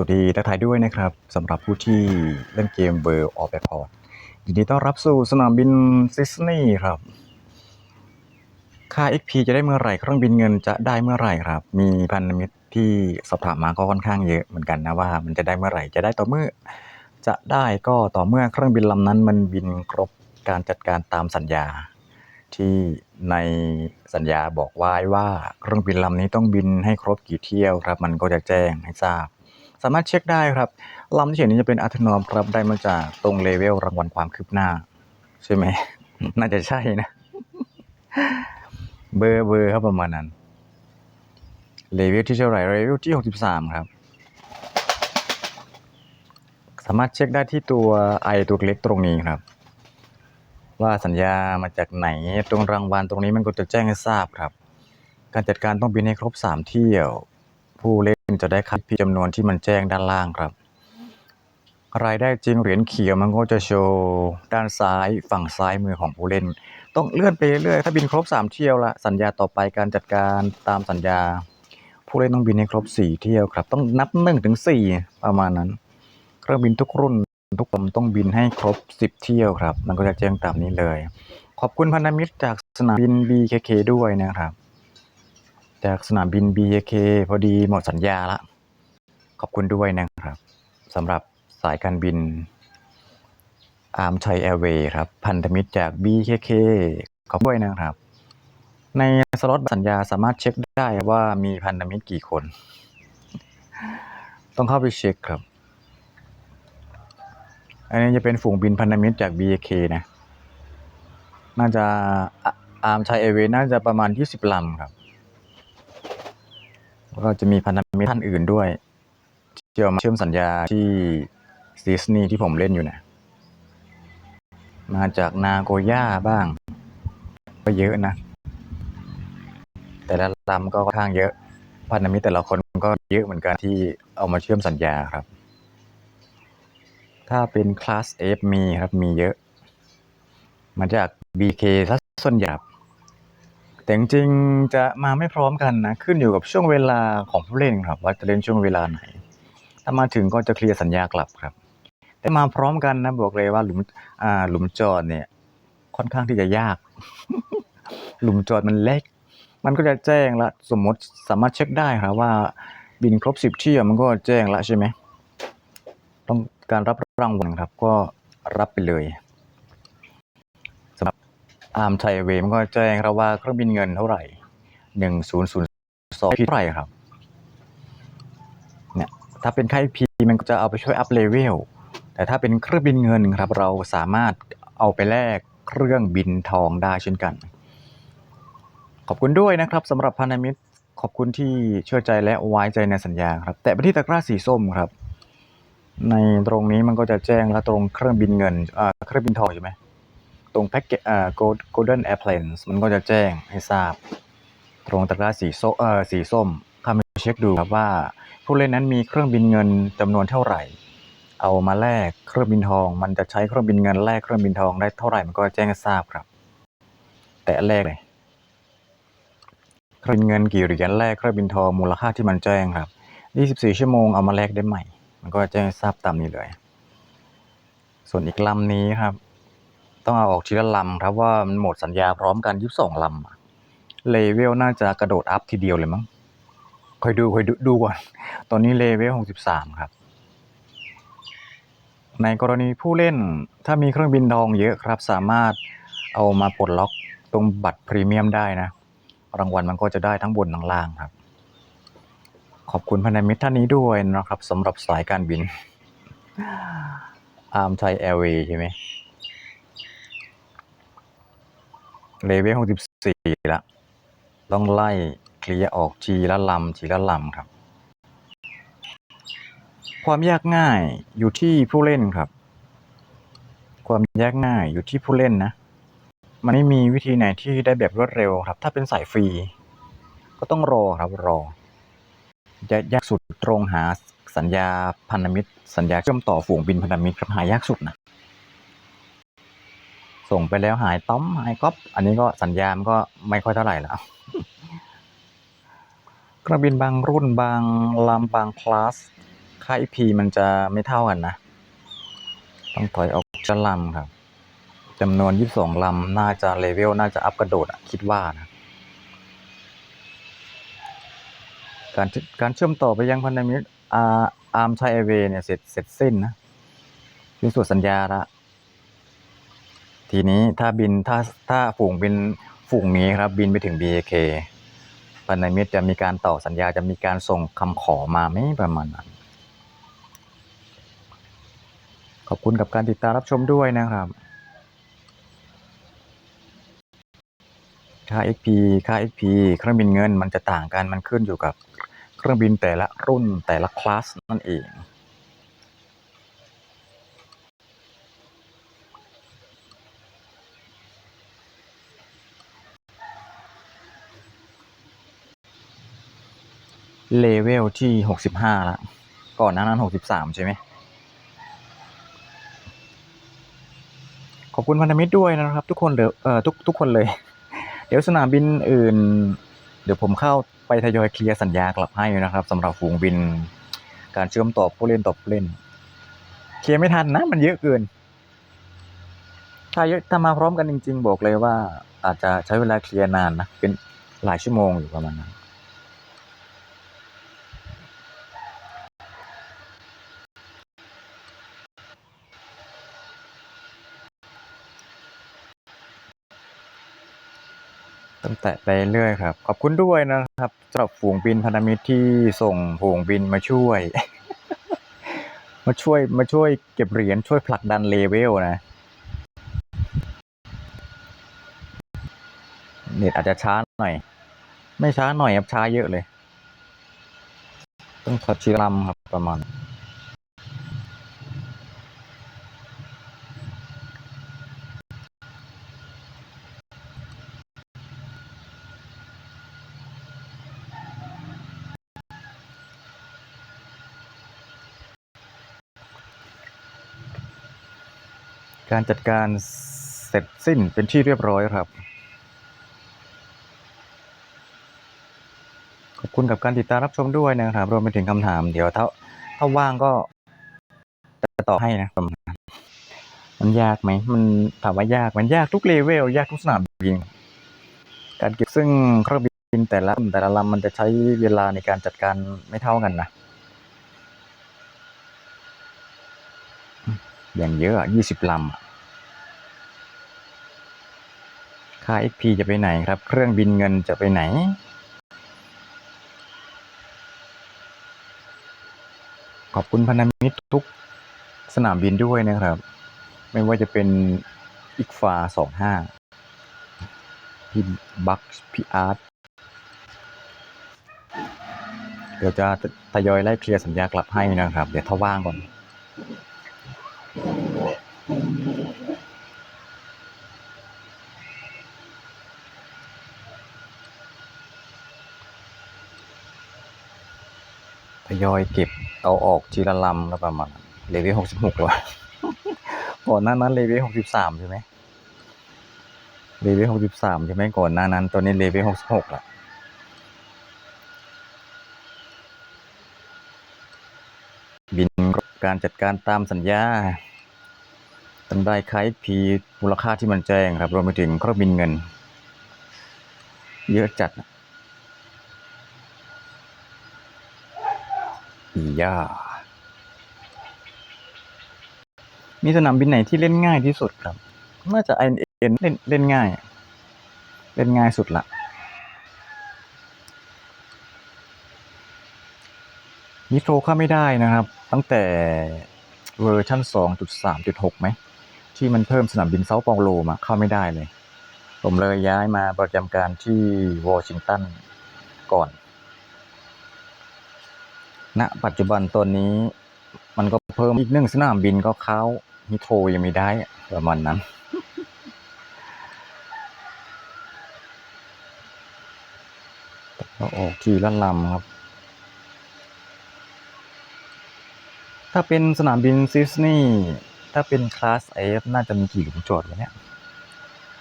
วัสดีทักทายด้วยนะครับสำหรับผู้ที่เล่นเกมเบอร์ออฟแอร์พอร์ตยินดีต้อนรับสู่สนามบินซิสนีย์ครับ ค่า XP จะได้เมื่อไหร่เครื่องบินเงินจะได้เมื่อไหร่ครับ มีพันธมิตรที่สอบถามมาก็ค่อนข้างเยอะเหมือนกันนะว่ามันจะได้เมื่อไหร่จะได้ต่อเมื่อ จะได้ก็ต่อเมื่อเครื่องบินลำนั้น มันบินครบการจัดการตามสัญญา ที่ในสัญญาบอกไว้ว่าเครื่องบินลำนี้ต้องบินให้ครบกี่เที่ยวครับ มันก็จะแจ้งให้ทราบ สามารถเช็คได้ครับลำที่เห็นนี้จะเป็นอาร์ทนอมครับได้มาจากตรงเลเวลรางวัลความคืบหน้า ใช่ไหม น่าจะใช่นะ เบอร์เบอร์ครับประมาณนั้น เลเวลที่เท่าไหร่เลเวลที่63ครับ สามารถเช็คได้ที่ตัวไอตัวเล็กตรงนี้ครับ ว่าสัญญามาจากไหนตรงรางวัลตรงนี้มันก็จะแจ้งให้ทราบครับ การจัดการต้องบินให้ครบ3เที่ยวผู้เล่น จะได้คัดพิจำนวนที่มันแจ้งด้านล่างครับ รายได้จริงเหรียญเขียวมันก็จะโชว์ด้านซ้ายฝั่งซ้ายมือของผู้เล่น ต้องเลื่อนไปเรื่อยๆถ้าบินครบ 3 เที่ยวละสัญญาต่อไปการจัดการตามสัญญา ผู้เล่นต้องบินให้ครบ 4 เที่ยวครับ ต้องนับ1ถึง4ประมาณนั้นเครื่องบินทุกรุ่นทุกลำต้องบินให้ครบ 10 เที่ยวครับ มันก็จะแจ้งตามนี้เลย ขอบคุณพันธมิตรจากสนามบิน BKK ด้วยนะครับ จากสนามบิน BKK พอดีหมดสัญญาละ ขอบคุณด้วยนะครับสำหรับสายการบินอาร์มชัยแอร์เวย์ครับ พันธมิตรจาก BKK ขอบคุณด้วยนะครับ ในสล็อตสัญญาสามารถเช็คได้ว่ามีพันธมิตรกี่คน ต้องเข้าไปเช็คครับ อันนี้จะเป็นฝูงบินพันธมิตรจาก BKK นะ น่าจะอาร์มชัยแอร์เวย์น่าจะประมาณ 20ลำครับ แล้วก็จะมีพันธมิตรท่านอื่นด้วยที่เอามาเชื่อมสัญญาที่ดิสนีย์ที่ผมเล่นอยู่นะมาจากนาโกย่าบ้าง ก็เยอะนะ แต่ละลำก็ค่อนข้างเยอะ พันธมิตรแต่ละคนก็เยอะเหมือนกันที่เอามาเชื่อมสัญญาครับ ถ้าเป็นคลาส F มีครับมีเยอะ มาจาก BK ซะส่วนใหญ่ แต่จริงๆจะมาไม่พร้อมกันนะ ขึ้นอยู่กับช่วงเวลาของผู้เล่นครับ ว่าจะเล่นช่วงเวลาไหน ถ้ามาถึงก็จะเคลียร์สัญญากลับครับ แต่มาพร้อมกันนะบอกเลยว่าหลุมอ่าหลุมจอดเนี่ย ค่อนข้างที่จะยาก หลุมจอดมันเล็ก มันก็จะแจ้งละสมมติสามารถเช็คได้ครับว่าบินครบสิบเที่ยวมันก็แจ้งละใช่ไหมต้องการรับรางวัลครับ ก็รับไปเลย อาร์มไทยเวมันก็แจ้งครับว่าเครื่องบินเงินเท่าไหร่หนึ่งศูนย์ศูนย์สองเท่าไหร่ครับเนี่ยถ้าเป็นค่ายพีมันก็จะเอาไปช่วยอัพเลเวลแต่ถ้าเป็นเครื่องบินเงินครับเราสามารถเอาไปแลกเครื่องบินทองได้เช่นกัน ขอบคุณด้วยนะครับสำหรับพันธมิตรขอบคุณที่เชื่อใจและไว้ใจในสัญญาครับ แต่ไปที่ตะกร้าสีส้มครับ ในตรงนี้มันก็จะแจ้งแล้วตรงเครื่องบินเงินเครื่องบินทองใช่ไหม ตรงแพ็กเกจอ่า Gold- Golden Airplanes มันก็จะแจ้งให้ทราบ ตรงตะกร้าสีส้มเอ่อสีส้มข้ามาเช็คดูครับว่า ผู้เล่นนั้นมีเครื่องบินเงินจำนวนเท่าไหร่ เอามาแลกเครื่องบินทอง มันจะใช้เครื่องบินเงินแลกเครื่องบินทองได้เท่าไหร่มันก็แจ้งให้ทราบครับ แต่แรกเลยเครื่องบินเงินกี่เหรียญแลกเครื่องบินทองมูลค่าที่มันแจ้งครับ24 ชั่วโมงเอามาแลกได้ใหม่ มันก็แจ้งให้ทราบตามนี้เลย ส่วนอีกลำนี้ครับ ต้องเอาออกทีละลำครับว่ามันหมดสัญญาพร้อมกัน22ลำอะเลเวลน่าจะกระโดดอัพทีเดียวเลยมั้งคอยดูคอยดูดูก่อน ตอนนี้เลเวล63ครับ ในกรณีผู้เล่นถ้ามีเครื่องบินทองเยอะครับ สามารถเอามาปลดล็อกตรงบัตรพรีเมียมได้นะ รางวัลมันก็จะได้ทั้งบนทั้งล่างครับ ขอบคุณพันธมิตรท่านนี้ด้วยนะครับสำหรับสายการบินอาร์มไทยแอร์เวย์ใช่ไหม เลเวลหกสิบสี่ละต้องไล่เคลียร์ออกทีละลำทีละลำครับ ความยากง่ายอยู่ที่ผู้เล่นครับ ความยากง่ายอยู่ที่ผู้เล่นนะ มันไม่มีวิธีไหนที่ได้แบบรวดเร็วครับ ถ้าเป็นสายฟรี ก็ต้องรอครับรอยากสุดตรงหาสัญญาพันธมิตร สัญญาเชื่อมต่อฝูงบินพันธมิตรครับหายากสุดนะ ส่งไปแล้วหายต้อมหายก๊อปอันนี้ก็สัญญาณก็ไม่ค่อยเท่าไหร่แล้วเครื่องบินบางรุ่นบางลำบางคลาสค่าค่า EP มันจะไม่เท่ากันนะ ต้องถอยออกจะลำครับจำนวน22ลำน่าจะเลเวลน่าจะอัพกระโดดอะคิดว่านะการการเชื่อมต่อไปยังพันธมิตรอาร์มไทยเอเวเนี่ยเสร็จเสร็จสิ้นนะสิ้นสุดสัญญาละ ทีนี้ถ้าบินถ้าถ้าฝูงบินฝูงนี้ครับบินไปถึง BAK พันธมิตรจะมีการต่อสัญญาจะมีการส่งคำขอมาไหมประมาณนั้น ขอบคุณกับการติดตามรับชมด้วยนะครับ ค่า XP ค่า XP เครื่องบินเงินมันจะต่างกันมันขึ้นอยู่กับเครื่องบินแต่ละรุ่นแต่ละคลาสนั่นเอง เลเวลที่หกสิบห้าละก่อนหน้านั้นหกสิบสามใช่ไหมขอบคุณพันธมิตรด้วยนะครับ ทุกคนเดี๋ยวเอ่อทุกทุกคนเลย เดี๋ยวสนามบินอื่น เดี๋ยวผมเข้าไปทยอยเคลียร์สัญญากลับให้นะครับสำหรับฝูงบิน การเชื่อมต่อผู้เล่นต่อผู้เล่น เคลียร์ไม่ทันนะ มันเยอะเกิน ถ้าเยอะถ้ามาพร้อมกันจริง ๆ บอกเลยว่า อาจจะใช้เวลาเคลียร์นานนะเป็นหลายชั่วโมงอยู่ประมาณนั้น ตั้งแต่ไปเรื่อยครับ ขอบคุณด้วยนะครับสำหรับฝูงบินพันธมิตรที่ส่งฝูงบินมาช่วย มาช่วยมาช่วยเก็บเหรียญช่วยผลักดันเลเวลนะเน็ตอาจจะช้าหน่อย ไม่ช้าหน่อยครับช้าเยอะเลย ต้องถอดชีลำครับประมาณ การจัดการเสร็จสิ้นเป็นที่เรียบร้อยครับ ขอบคุณกับการติดตามรับชมด้วยนะครับ รวมไปถึงคำถาม เดี๋ยวถ้าถ้าว่างก็จะตอบให้นะครับมันยากไหม มันถามว่ายากมันยากทุกเลเวล ยากทุกสนามบิน การเก็บซึ่งเครื่องบินแต่ละแต่ละลำมันจะใช้เวลาในการจัดการไม่เท่ากันนะ อย่างเยอะยี่สิบลำ ค่า XP จะไปไหนครับ เครื่องบินเงินจะไปไหน ขอบคุณพันธมิตรทุกสนามบินด้วยนะครับ ไม่ว่าจะเป็นอีกฟาสองห้าพี่บัคพี่อาร์ตเดี๋ยวจะทยอยไล่เคลียร์สัญญากลับให้นะครับ เดี๋ยวถ้าว่างก่อน ทยอยเก็บเอาออกทีละลำแล้วประมาณเลเวลหกสิบหกแล้วก่อนหน้านั้นเลเวลหกสิบสามใช่ไหมเลเวลหกสิบสามใช่ไหมก่อนหน้านั้นตอนนี้เลเวลหกสิบหกละบินการจัดการตามสัญญา จำได้ค่า XP มูลค่าที่มันแจ้งครับรวมไปถึงเครื่องบินเงิน เยอะจัดอีย่ามีสนามบินไหนที่เล่นง่ายที่สุดครับน่าจะ i อ n เล่นเล่นง่าย เล่นง่ายสุดละนิโตรเข้าไม่ได้นะครับ ตั้งแต่เวอร์ชัน2.3.6ไหม ที่มันเพิ่มสนามบินเซาเปาโลมาเข้าไม่ได้เลย ผมเลยย้ายมาประจำการที่วอชิงตันก่อน ณ ปัจจุบันตอนนี้มันก็เพิ่มอีกหนึ่งสนามบินก็เข้าฮิโทรยังไม่ได้ประมาณนั้นก็ออกทีละลำครับ ถ้าเป็นสนามบินซิสนีย์ ถ้าเป็นคลาส F น่าจะมีกี่หลุมจอดวะเนี่ย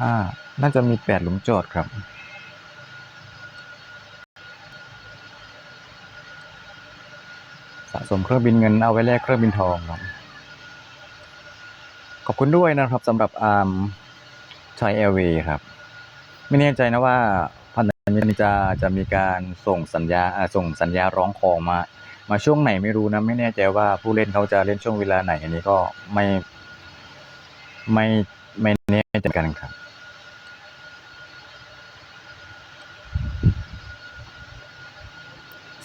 ห้าน่าจะมีแปดหลุมจอดครับ สะสมเครื่องบินเงินเอาไว้แลกเครื่องบินทองครับ ขอบคุณด้วยนะครับสำหรับอาร์มไทยแอร์เวย์ครับ ไม่แน่ใจนะว่าพันธมิตรจะจะมีการส่งสัญญาอ่าส่งสัญญาร้องขอมา มาช่วงไหนไม่รู้นะไม่แน่ใจว่าผู้เล่นเขาจะเล่นช่วงเวลาไหนอันนี้ก็ไม่ไม่ไม่แน่ใจกันครับ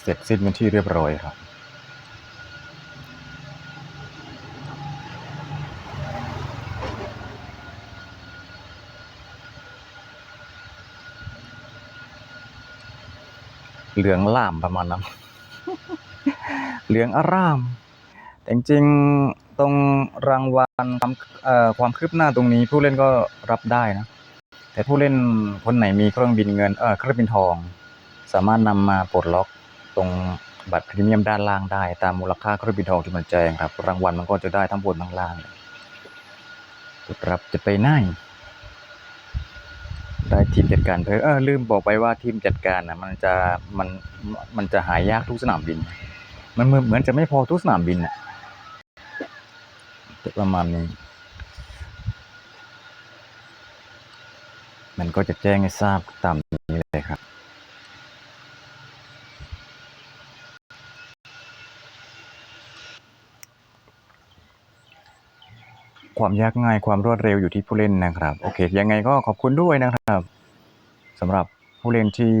เสร็จสิ้นเป็นที่เรียบร้อยครับเหลืองล่ามประมาณนั้น เหลืองอร่าม แต่จริงตรงรางวัลความความคืบหน้าตรงนี้ผู้เล่นก็รับได้นะ แต่ผู้เล่นคนไหนมีเครื่องบินเงินเออเครื่องบินทอง สามารถนำมาปลดล็อกตรงบัตรพรีเมียมด้านล่างได้ ตามมูลค่าเครื่องบินทองที่มันแจ้งครับ รางวัลมันก็จะได้ทั้งบนทั้งล่างกดรับจะไปไหนได้ทีมจัดการเออเออลืมบอกไปว่าทีมจัดการนะมันจะมันมันจะหายากทุกสนามบิน มันเหมือนเหมือนจะไม่พอทุกสนามบินอะประมาณนี้ มันก็จะแจ้งให้ทราบตามนี้เลยครับ ความยากง่ายความรวดเร็วอยู่ที่ผู้เล่นนะครับ โอเค ยังไงก็ขอบคุณด้วยนะครับสำหรับผู้เล่นที่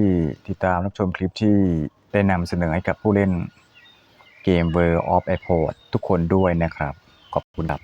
ติดตามรับชมคลิปที่ได้นำเสนอให้กับผู้เล่น เกม World of Airport ทุกคนด้วยนะครับ ขอบคุณครับ